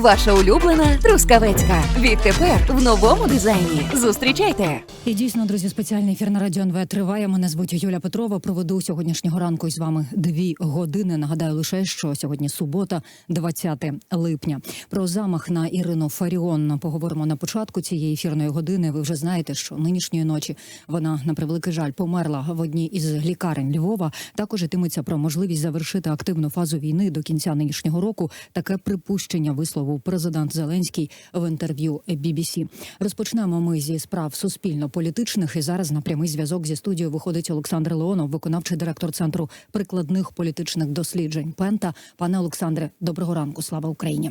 Ваша улюблена трускавецька. Відтепер в новому дизайні. Зустрічайте. І дійсно, друзі, спеціальний ефір на радіо НВ триває. Мене звуть Юля Петрова. Проведу сьогоднішнього ранку із вами дві години. Нагадаю лише, що сьогодні субота, 20 липня. Про замах на Ірину Фаріон поговоримо на початку цієї ефірної години. Ви вже знаєте, що нинішньої ночі вона на превеликий жаль померла в одній із лікарень Львова. Також йтиметься про можливість завершити активну фазу війни до кінця нинішнього року. Таке припущення висловив президент Зеленський в інтерв'ю BBC. Розпочнемо ми зі справ суспільно-політичних. І зараз на прямий зв'язок зі студією виходить Олександр Леонов, виконавчий директор центру прикладних політичних досліджень. Пента, пане Олександре, доброго ранку. Слава Україні.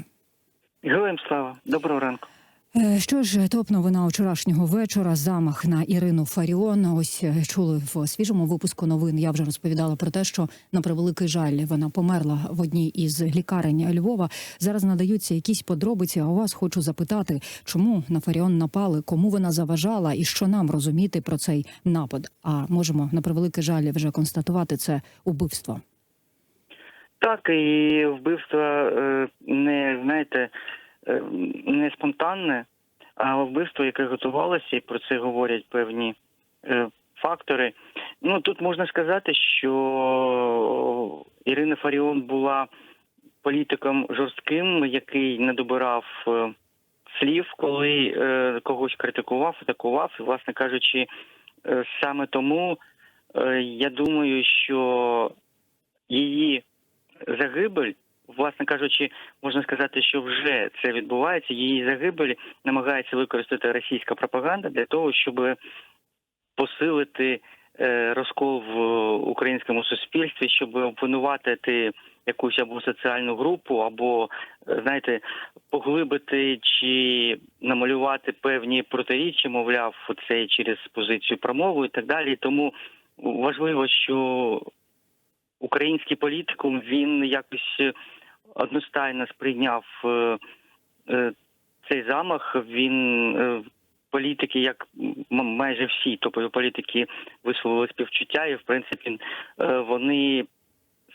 Героям слава, доброго ранку. Е, Що ж, топ новина вчорашнього вечора. Замах на Ірину Фаріон. Ось е, чули в свіжому випуску новин. Я вже розповідала про те, що на превеликий жаль вона померла в одній із лікарень Львова. Зараз надаються якісь подробиці. А у вас хочу запитати, чому на Фаріон напали, кому вона заважала, і що нам розуміти про цей напад? А можемо на превеликий жаль вже констатувати це убивство. Так, і вбивство е, не знаєте, не спонтанне, а вбивство, яке готувалося, і про це говорять певні е, фактори. Ну тут можна сказати, що Ірина Фаріон була політиком жорстким, який не добирав е, слів, коли е, когось критикував, атакував. І, власне кажучи, е, саме тому е, я думаю, що її загибель, власне кажучи, можна сказати, що вже це відбувається. Її загибель намагається використати російська пропаганда для того, щоб посилити е, розкол в українському суспільстві, щоб обвинуватити якусь або соціальну групу, або е, знаєте, поглибити чи намалювати певні протиріччя, мовляв, це через позицію промови і так далі. Тому важливо, що український політикум він якось одностайно сприйняв е, е, цей замах. Він е, політики, як майже всі топові політики, висловили співчуття, і в принципі вони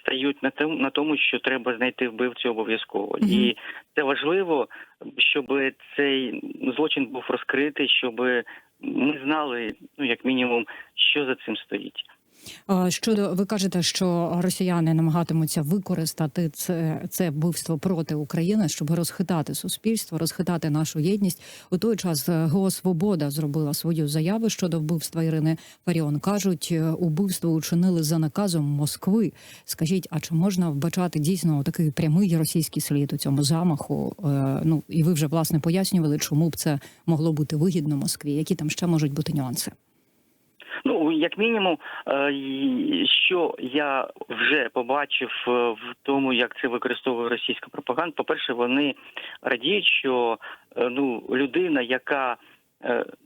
стають на тому, на тому, що треба знайти вбивцю обов'язково, Мгм. і це важливо, щоб цей злочин був розкритий, щоб ми знали, ну як мінімум, що за цим стоїть. А Щодо ви кажете, що росіяни намагатимуться використати це, це вбивство проти України, щоб розхитати суспільство, розхитати нашу єдність. У той час е, ГО Свобода зробила свою заяву щодо вбивства Ірини Фаріон. кажуть, е, убивство учинили за наказом Москви. Скажіть, а чи можна вбачати дійсно такий прямий російський слід у цьому замаху? Е, Ну і ви вже власне пояснювали, чому б це могло бути вигідно Москві. Які там ще можуть бути нюанси? Ну, як мінімум, е, що я вже побачив е, в тому, як це використовує російська пропаганда. По-перше, вони радіють, що е, ну людина, яка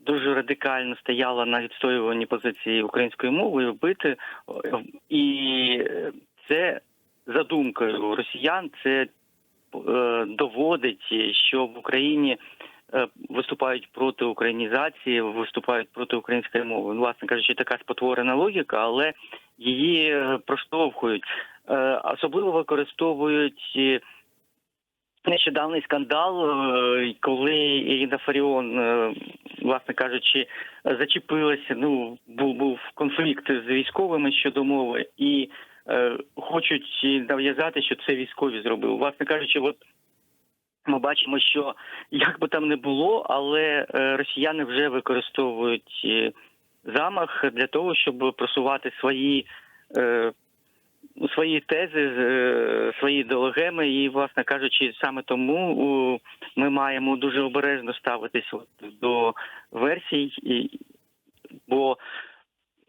дуже радикально стояла на відстоюванні позиції української мови, вбити, і це за думкою росіян, це доводить, що в Україні виступають проти українізації, виступають проти української мови. Ну, Власне кажучи, така спотворена логіка, але її е, проштовхують. Е, Особливо використовують е, нещодавний скандал, е, коли Ірина Фаріон, е, власне кажучи, зачепилася. Ну, був був конфлікт з військовими щодо мови, і е, хочуть нав'язати, що це військові зробили. Власне кажучи, от ми бачимо, що як би там не було, але е, росіяни вже використовують е, замах для того, щоб просувати свої. е, Свої тези, свої ідеологеми, і, власне кажучи, саме тому ми маємо дуже обережно ставитись до версій, бо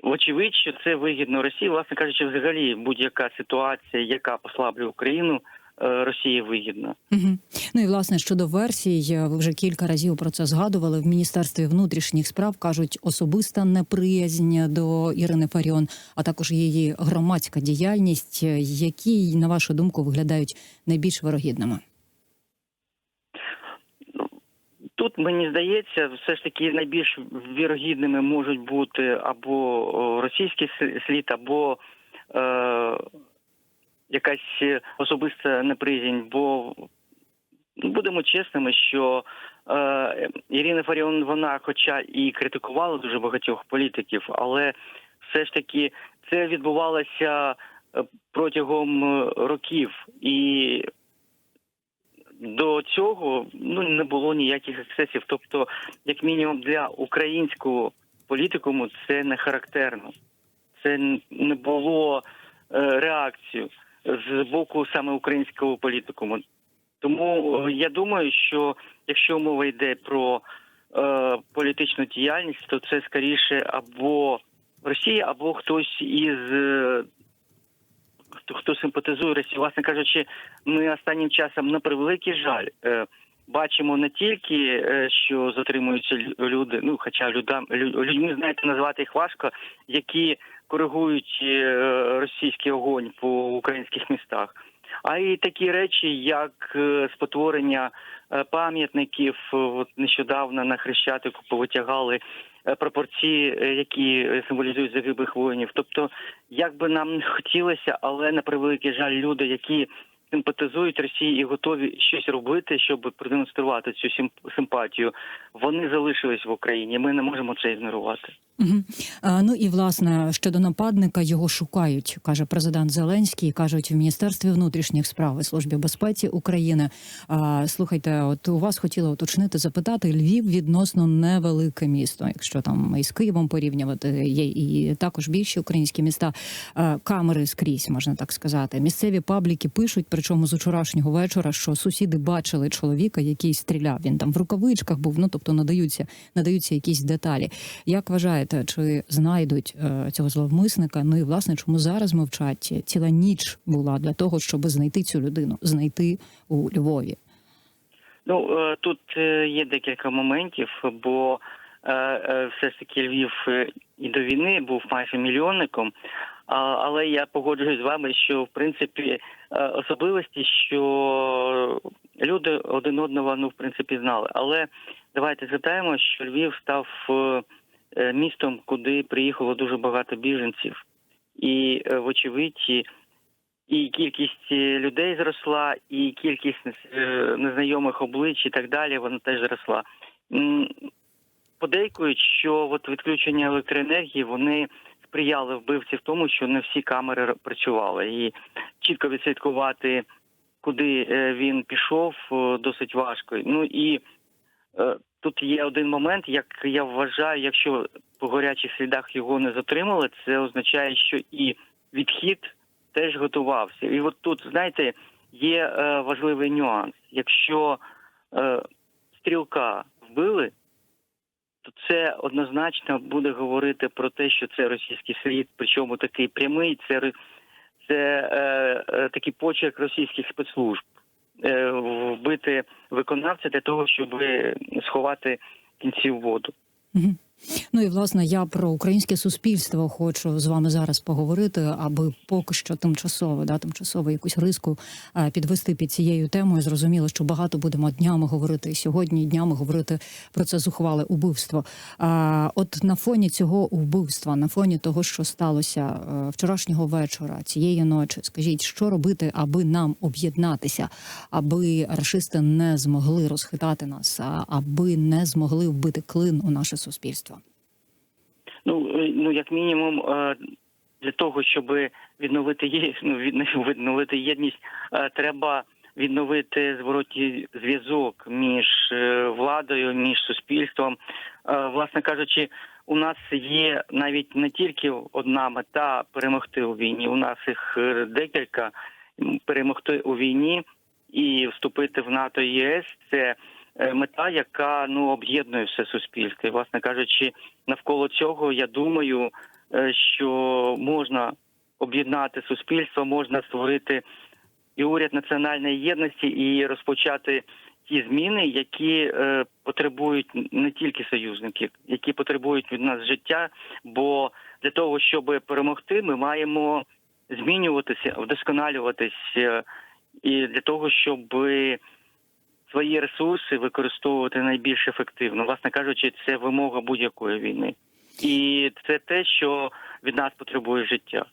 вочевидь, що це вигідно Росії, власне кажучи, взагалі будь-яка ситуація, яка послаблює Україну, Росії вигідна. Угу. Ну і власне щодо версій, е, ви вже кілька разів про це згадували. В міністерстві внутрішніх справ кажуть особиста неприязнь до Ірини Фаріон, а також її громадська діяльність, е, які на вашу думку виглядають найбільш вирогідними. Тут мені здається, все ж таки найбільш вірогідними можуть бути або російський слід, або е, якась особиста неприязнь, бо ну, будемо чесними, що е, Ірина Фаріон, вона, хоча і критикувала дуже багатьох політиків, але все ж таки це відбувалося е, протягом е, років, і до цього ну не було ніяких ексцесів. Тобто, як мінімум, для українського політикуму це не характерно. Це не було е, реакцію з боку саме українського політикуму. Тому е, я думаю, що якщо мова йде про е, політичну діяльність, то це скоріше або Росія, або хтось із е, хто, симпатизує Росії. Власне кажучи, ми останнім часом на превеликий жаль. Е, Бачимо не тільки, е, що затримуються лю- люди, ну хоча людям лю- людьми знаєте, назвати їх важко, які коригують е, російський огонь по українських містах, а й такі речі, як е, спотворення е, пам'ятників. Е, нещодавно на Хрещатику повитягали пропорції, які символізують загиблих воїнів. Тобто, як би нам не хотілося, але на превеликий жаль, люди, які симпатизують Росії і готові щось робити, щоб продемонструвати цю симп- симпатію, вони залишились в Україні. Ми не можемо це ігнорувати. Угу. А, ну і власне щодо нападника його шукають, каже президент Зеленський. кажуть в міністерстві внутрішніх справ і службі безпеці України. А, слухайте, от у вас хотіла уточнити запитати Львів відносно невелике місто. Якщо там із Києвом порівнювати, є і також більші українські міста. Камери скрізь можна так сказати. Місцеві пабліки пишуть, причому з учорашнього вечора, що сусіди бачили чоловіка, який стріляв. Він там в рукавичках був. Ну тобто надаються, надаються якісь деталі. Як вважаєте, чи знайдуть е, цього зловмисника? Ну і власне, чому зараз мовчать? Ціла ніч була для того, щоб знайти цю людину, знайти у Львові. Ну е, тут е, є декілька моментів, бо все ж таки Львів і до війни був майже мільйонником. Але я погоджуюсь з вами, що в принципі особливості, що люди один одного ну в принципі знали. Але давайте згадаємо, що Львів став е, е, містом, куди приїхало дуже багато біженців, і е, вочевидь. і- кількість е, людей зросла, і кількість е, незнайомих облич і так далі, вона теж зросла. Подейкують, що от відключення електроенергії вони сприяли вбивці в тому, що не всі камери працювали, і чітко відслідкувати, куди е, він пішов, е, досить важко. Ну і е, тут є один момент, як я вважаю, якщо по гарячих слідах його не затримали, це означає, що і відхід теж готувався. І от тут, знаєте, є важливий нюанс. Якщо стрілка вбили, то це однозначно буде говорити про те, що це російський слід, причому такий прямий, це, це е, е, такий почерк російських спецслужб. Е, вбити виконавця для того, щоб сховати кінці в воду. Ну і власне я про українське суспільство хочу з вами зараз поговорити, аби поки що тимчасово, да, тимчасово якусь риску е, підвести під цією темою. Зрозуміло, що багато будемо днями говорити сьогодні, днями говорити про це зухвале убивство. А от на фоні цього вбивства, на фоні того, що сталося е, вчорашнього вечора, цієї ночі, скажіть, що робити, аби нам об'єднатися, аби рашисти не змогли розхитати нас, аби не змогли вбити клин у наше суспільство. Ну, е, ну як мінімум, е, для того, щоб відновити є, ну, відновити єдність, е, треба відновити зворотній зв'язок між владою, між суспільством. Власне кажучи, у нас є навіть не тільки одна мета перемогти у війні. У нас їх декілька перемогти у війні і вступити в НАТО ЄС. Це мета, яка ну об'єднує все суспільство. І, власне кажучи, навколо цього я думаю, е, що можна об'єднати суспільство, можна створити і уряд національної єдності і розпочати ті зміни, які е, потребують не тільки союзників, які потребують від нас життя. Бо для того, щоб перемогти, ми маємо змінюватися, вдосконалюватись, е, і для того, щоб свої ресурси використовувати найбільш ефективно. Власне кажучи, це вимога будь-якої війни, і це те, що від нас потребує життя.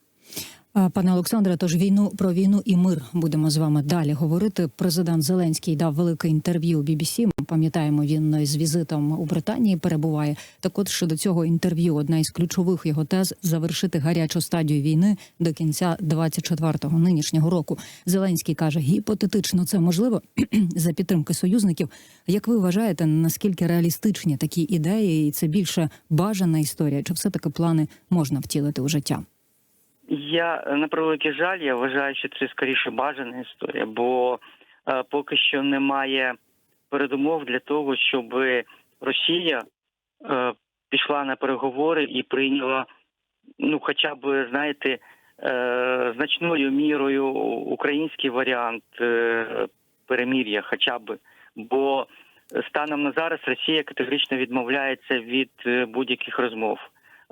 Пане Олександре, тож війну про війну і мир будемо з вами далі говорити. Президент Зеленський дав велике інтерв'ю BBC. Ми пам'ятаємо, він з візитом у Британії перебуває. Так, от щодо цього інтерв'ю, одна із ключових його тез завершити гарячу стадію війни до кінця 24-го нинішнього року. Зеленський каже, гіпотетично це можливо за підтримки союзників. Як ви вважаєте, наскільки реалістичні такі ідеї, і це більше бажана історія? Чи все таки плани можна втілити у життя? Я на превеликий жаль, я вважаю, що це скоріше бажана історія, бо е, поки що немає передумов для того, щоб Росія е, пішла на переговори і прийняла, ну, хоча б, знаєте, е, значною мірою український варіант е, перемір'я, хоча б. Бо станом на зараз Росія категорично відмовляється від е, будь-яких розмов.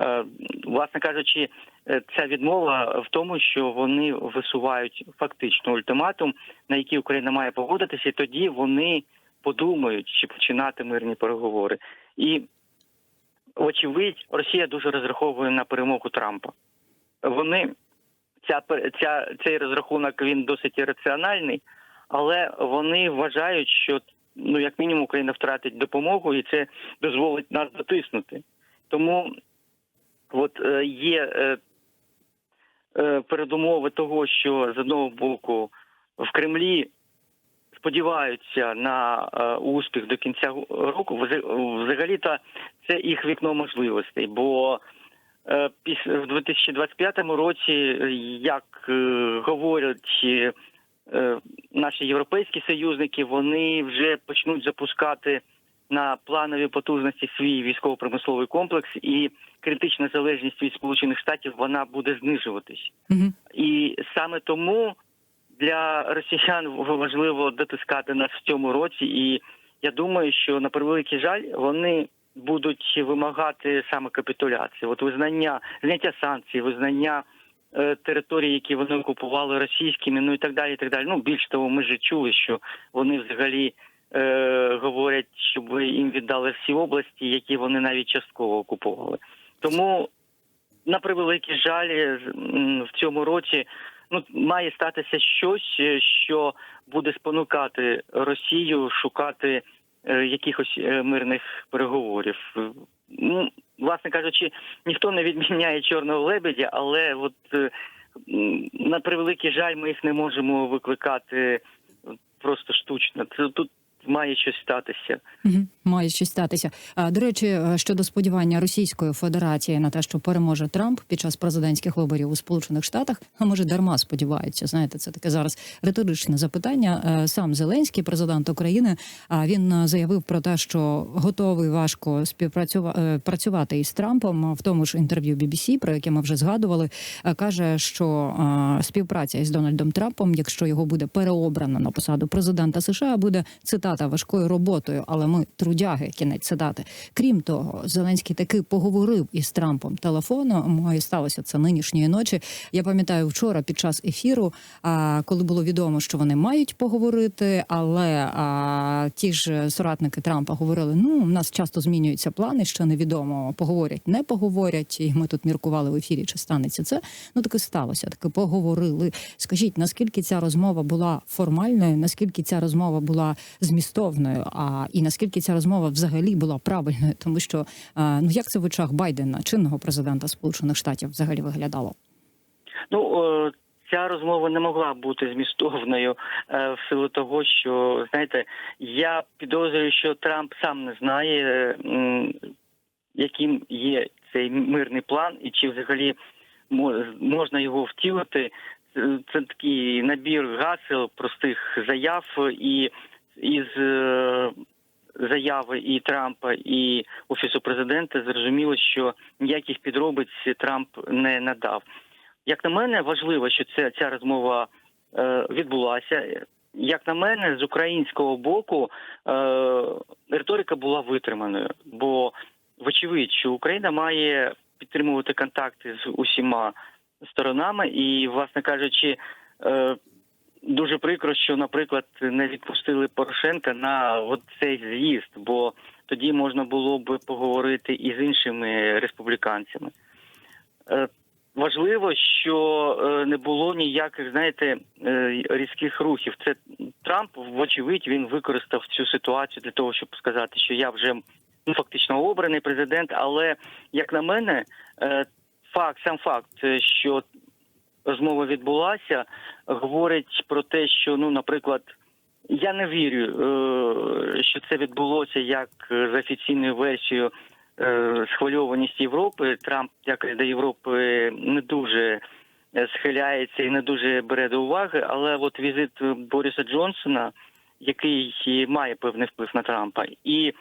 Е, Власне кажучи, ця відмова в тому, що вони висувають фактично ультиматум, на який Україна має погодитися, і тоді вони подумають, чи починати мирні переговори. І очевидь, Росія дуже розраховує на перемогу Трампа. Вони ця ця цей розрахунок він досить раціональний, але вони вважають, що ну як мінімум Україна втратить допомогу, і це дозволить нас дотиснути. Тому от е, є е, е, передумови того, що з одного боку в Кремлі сподіваються на е, успіх до кінця року. Вза- Взагалі-то це їх вікно можливостей, бо е, в 2025 році, е, як е, говорять е, е, наші європейські союзники, вони вже почнуть запускати на планові потужності свій військово-промисловий комплекс, і критична залежність від Сполучених Штатів вона буде знижуватись. Угу. І саме тому для росіян важливо дотискати нас в цьому році. І я думаю, що на превеликий жаль вони будуть вимагати саме капітуляції. От визнання зняття санкцій, визнання е, територій, які вони окупували російськими, ну і так далі. І так далі. Ну більш того, ми ж чули, що вони взагалі. Е, Говорять, щоб їм віддали всі області, які вони навіть частково окупували. Тому на превеликий жаль, в цьому році ну має статися щось, е, що буде спонукати Росію шукати е, якихось е, мирних переговорів. Е, Ну, власне кажучи, ніхто не відміняє чорного лебедя, але от е, на превеликий жаль, ми їх не можемо викликати просто штучно. Це тут має щось статися. Угу. Має щось статися. А, до речі, е, щодо сподівання Російської Федерації на те, що переможе Трамп під час президентських виборів у Сполучених Штатах, а може дарма сподіваються. Знаєте, це таке зараз риторичне запитання. Е, Сам Зеленський, президент України, а він е, заявив про те, що готовий важко співпрацювати працювати із Трампом. В тому ж інтерв'ю BBC, про яке ми вже згадували, каже, що співпраця із Дональдом Трампом, якщо його буде переобрано на посаду президента США, буде цитата важкою роботою, але ми трудяги. Кінець цитати. Крім того, Зеленський таки поговорив із Трампом телефоном. І сталося це нинішньої ночі. Я пам'ятаю вчора під час ефіру, коли було відомо, що вони мають поговорити, але ті ж соратники Трампа говорили: ну у нас часто змінюються плани, що невідомо поговорять, не поговорять. І ми тут міркували в ефірі, чи станеться це. Ну таки сталося, таки поговорили. Скажіть, наскільки ця розмова була формальною, наскільки ця розмова була змістовною, а і наскільки ця розмова взагалі була правильною, тому що ну як це в очах Байдена, чинного президента Сполучених Штатів, взагалі виглядало? Ну е, ця розмова не могла бути змістовною е, в силу того, що знаєте, я підозрюю, що Трамп сам не знає, е, яким є цей мирний план, і чи взагалі мо- можна його втілити. Це такий набір гасел, простих заяв і із е, заяви і Трампа, і офісу президента зрозуміло, що ніяких підробиць Трамп не надав. Як на мене, важливо, що ця, ця розмова е, відбулася. Як на мене, з українського боку е, риторика була витриманою, бо вочевидь, що Україна має підтримувати контакти з усіма сторонами, і, власне кажучи, е, дуже прикро, що, наприклад, не відпустили Порошенка на цей з'їзд, бо тоді можна було б поговорити і з іншими республіканцями. Е, важливо, що е, не було ніяких, знаєте, е, різких рухів. Це Трамп, вочевидь, він використав цю ситуацію для того, щоб сказати, що я вже ну, фактично обраний президент. Але як на мене, факт, сам факт, що розмова відбулася, говорить про те, що ну, наприклад. Я не вірю, е, що це відбулося як за офіційною версією е, схвильованість Європи. Трамп, як до Європи, не дуже е, схиляється і не дуже бере до уваги. Але от візит Бориса Джонсона, який має певний вплив на Трампа, і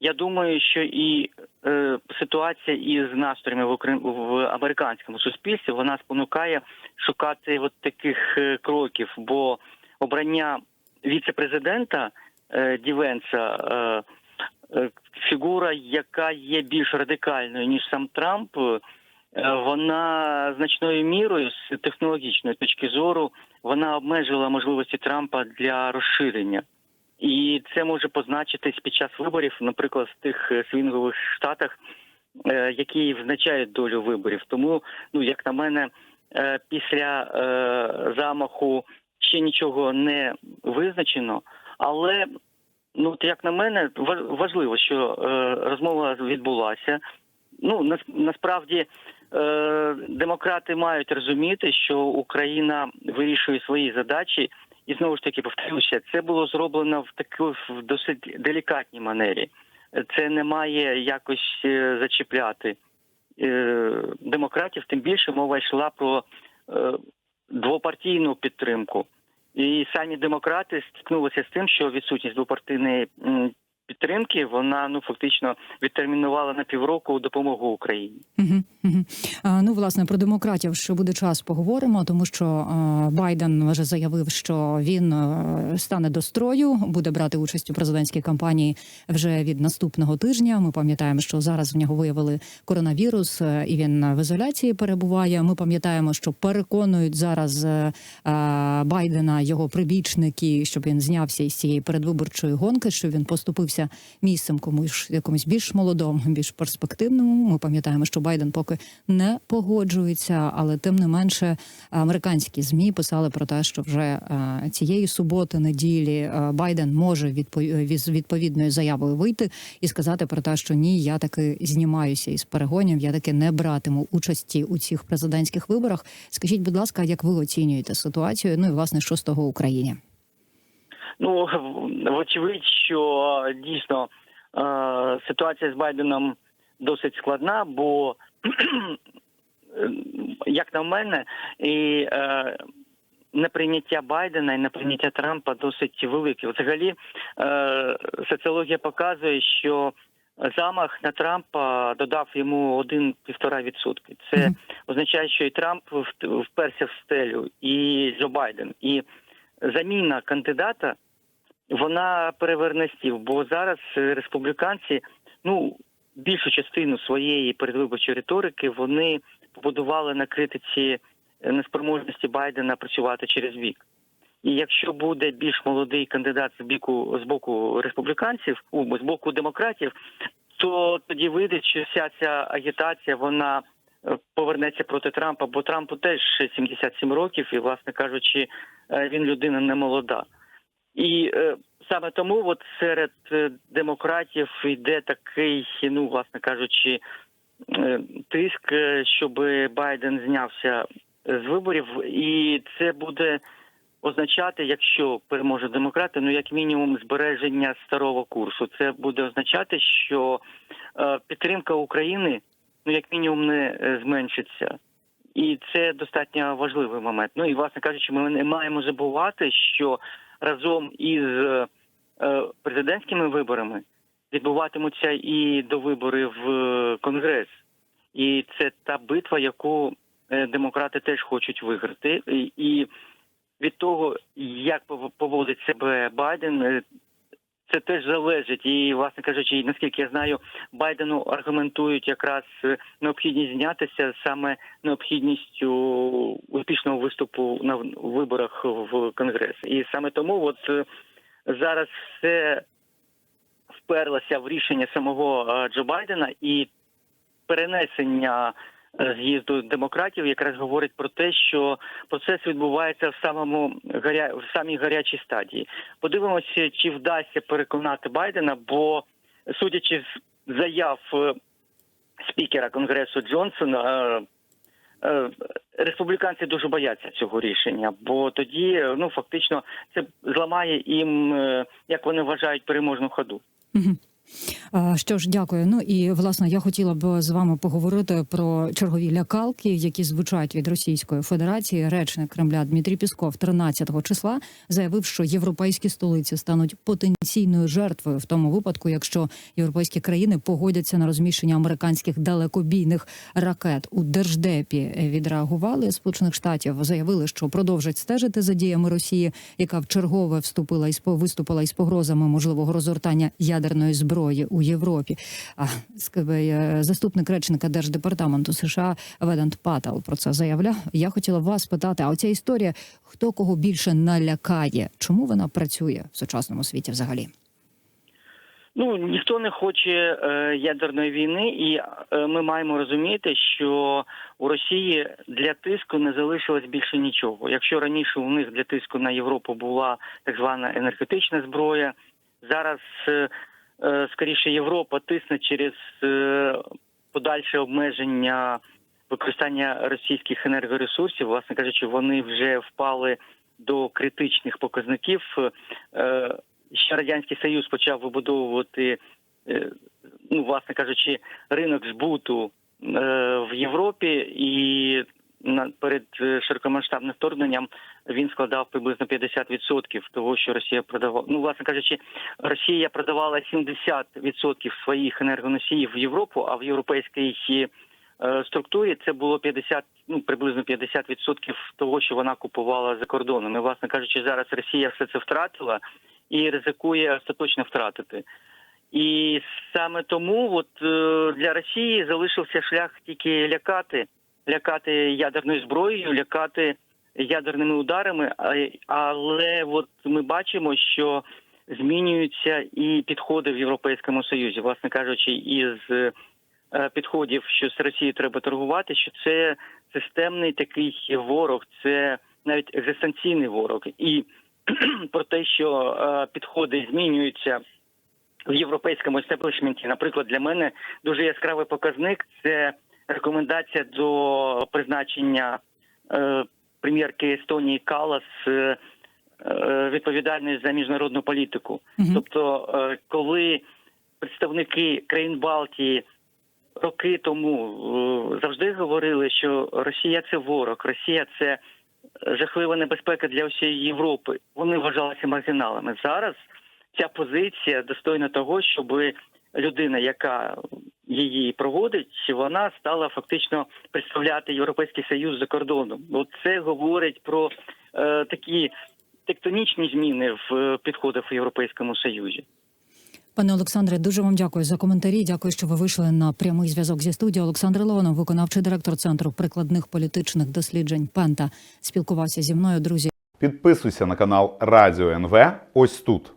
я думаю, що і е, ситуація із настроями в Украї... в американському суспільстві вона спонукає шукати от таких е, кроків, бо обрання віце-президента е, Дівенса е, е, фігура, яка є більш радикальною ніж сам Трамп, е, вона значною мірою з технологічної точки зору вона обмежила можливості Трампа для розширення. І це може позначитись під час виборів, наприклад, в тих е, свінгових штатах, е, які визначають долю виборів. Тому, ну як на мене, е, після замаху ще нічого не визначено, але ну як на мене, ва- важливо, що розмова відбулася. Ну нас, насправді демократи мають розуміти, що Україна вирішує свої задачі, і знову ж таки повторюся, це було зроблено в таку в досить делікатній манері. Це не має якось е, зачіпляти е, демократів. Тим більше мова йшла про е, двопартійну підтримку. І самі демократи стикнулися з тим, що відсутність двопартійної підтримки вона ну фактично відтермінувала на півроку допомогу Україні. Ну, власне, про демократів ще буде час поговоримо, тому що Байден вже заявив, що він стане до строю, буде брати участь у президентській кампанії вже від наступного тижня. Ми пам'ятаємо, що зараз в нього виявили коронавірус, е, і він в ізоляції перебуває. Ми пам'ятаємо, що переконують зараз е, Байдена його прибічники, щоб він знявся із цієї передвиборчої гонки, що він поступився місцем комусь якомусь більш молодому, більш перспективному. Ми пам'ятаємо, що Байден поки не погоджується, але тим не менше американські змі писали про те, що вже е, цієї суботи, неділі е, Байден може відпо- з відповідною заявою вийти і сказати про те, що ні, я таки знімаюся із перегонів, я таки не братиму участі у цих президентських виборах. Скажіть, будь ласка, як ви оцінюєте ситуацію? Ну і власне, що з того Україні? Ну вочевидь, що дійсно е, ситуація з Байденом досить складна, бо е, як на мене, і е, неприйняття Байдена і неприйняття Трампа досить велике. Взагалі, е, соціологія показує, що замах на Трампа додав йому 1-1,5 відсотки. Це означає, що і Трамп вперся в стелю, і Джо Байден. І заміна кандидата вона переверне стіл, бо зараз е, республіканці, ну більшу частину своєї передвиборчої риторики вони побудували на критиці е, неспроможності Байдена працювати через вік. І якщо буде більш молодий кандидат з боку з боку республіканців, у з боку демократів, то тоді вийде, що вся ця агітація вона е, повернеться проти Трампа, бо Трампу теж 77 років, і, власне кажучи, він людина не молода. І е, саме тому, от серед е, демократів йде такий, ну, власне кажучи, е, тиск, е, щоб Байден знявся з виборів, і це буде означати, якщо переможе демократи, ну як мінімум збереження старого курсу. Це буде означати, що е, підтримка України, ну як мінімум, не е, зменшиться. І це достатньо важливий момент. Ну і власне кажучи, ми не маємо забувати, що разом із е, е, президентськими виборами відбуватимуться і довибори в е, Конгрес. І це та битва, яку демократи теж хочуть виграти. І, від того, як пов- поводить себе Байден, це теж залежить. І, власне кажучи, наскільки я знаю, Байдену аргументують якраз е, необхідність знятися саме необхідністю успішного виступу на виборах в Конгрес. І саме тому, от е, зараз все вперлося в рішення самого е, Джо Байдена і перенесення з'їзду демократів якраз говорить про те, що процес відбувається в самому гаря... в самій гарячій стадії. Подивимося, чи вдасться переконати Байдена, бо судячи з заяв е, спікера Конгресу Джонсона. е, е, Республіканці дуже бояться цього рішення, бо тоді е, ну фактично це зламає їм, е, як вони вважають, переможну ходу. Що ж, дякую. Ну і власне я хотіла б з вами поговорити про чергові лякалки, які звучать від Російської Федерації. Речник Кремля Дмитрій Пісков 13 числа заявив, що європейські столиці стануть потенційною жертвою в тому випадку, якщо європейські країни погодяться на розміщення американських далекобійних ракет у держдепі. Відреагували Сполучених Штатів, заявили, що продовжать стежити за діями Росії, яка вчергове вступила із виступила із погрозами можливого розгортання ядерної зброї у Європі. А е, заступник речника держдепартаменту США Ведант Патал про це заявляв. Я хотіла вас питати: а оця історія хто кого більше налякає? Чому вона працює в сучасному світі взагалі? Ну ніхто не хоче е, ядерної війни, і е, ми маємо розуміти, що у Росії для тиску не залишилось більше нічого. Якщо раніше у них для тиску на Європу була так звана енергетична зброя, зараз е, скоріше Європа тисне через е, подальше обмеження використання російських енергоресурсів. Власне кажучи, вони вже впали до критичних показників. Е, ще радянський союз почав вибудовувати, е, ну власне кажучи, ринок збуту е, в Європі, і перед е, широкомасштабним вторгненням він складав приблизно 50% того, що Росія продавала. Ну, власне кажучи, Росія продавала 70% своїх енергоносіїв в Європу, а в європейській е, структурі це було 50, ну приблизно 50% того, що вона купувала за кордоном. І, власне кажучи, зараз Росія все це втратила і ризикує остаточно втратити. І саме тому, от е, для Росії залишився шлях тільки лякати, лякати ядерною зброєю, лякати ядерними ударами. Але от ми бачимо, що змінюються і підходи в Європейському Союзі, власне кажучи, із е, підходів, що з Росією треба торгувати, що це системний такий ворог, це навіть екзистенційний ворог. І про те, що е, підходи змінюються в європейському естеблішменті. Наприклад, для мене дуже яскравий показник це рекомендація до призначення е, прем'єрки Естонії Калас е, е, відповідальної за міжнародну політику. Мгм. Тобто, е, коли представники країн Балтії роки тому е, завжди говорили, що Росія це ворог, Росія це жахлива небезпека для всієї Європи. Вони вважалися маргіналами. Зараз ця позиція достойна того, щоб людина, яка її проводить, вона стала фактично представляти Європейський Союз за кордоном. От це говорить про е, такі тектонічні зміни в е, підходах в Європейському Союзі. Пане Олександре, дуже вам дякую за коментарі. Дякую, що ви вийшли на прямий зв'язок зі студією. Олександр Леонов, виконавчий директор центру прикладних політичних досліджень Пента, спілкувався зі мною. Друзі, Підписуйся на канал Радіо НВ ось тут.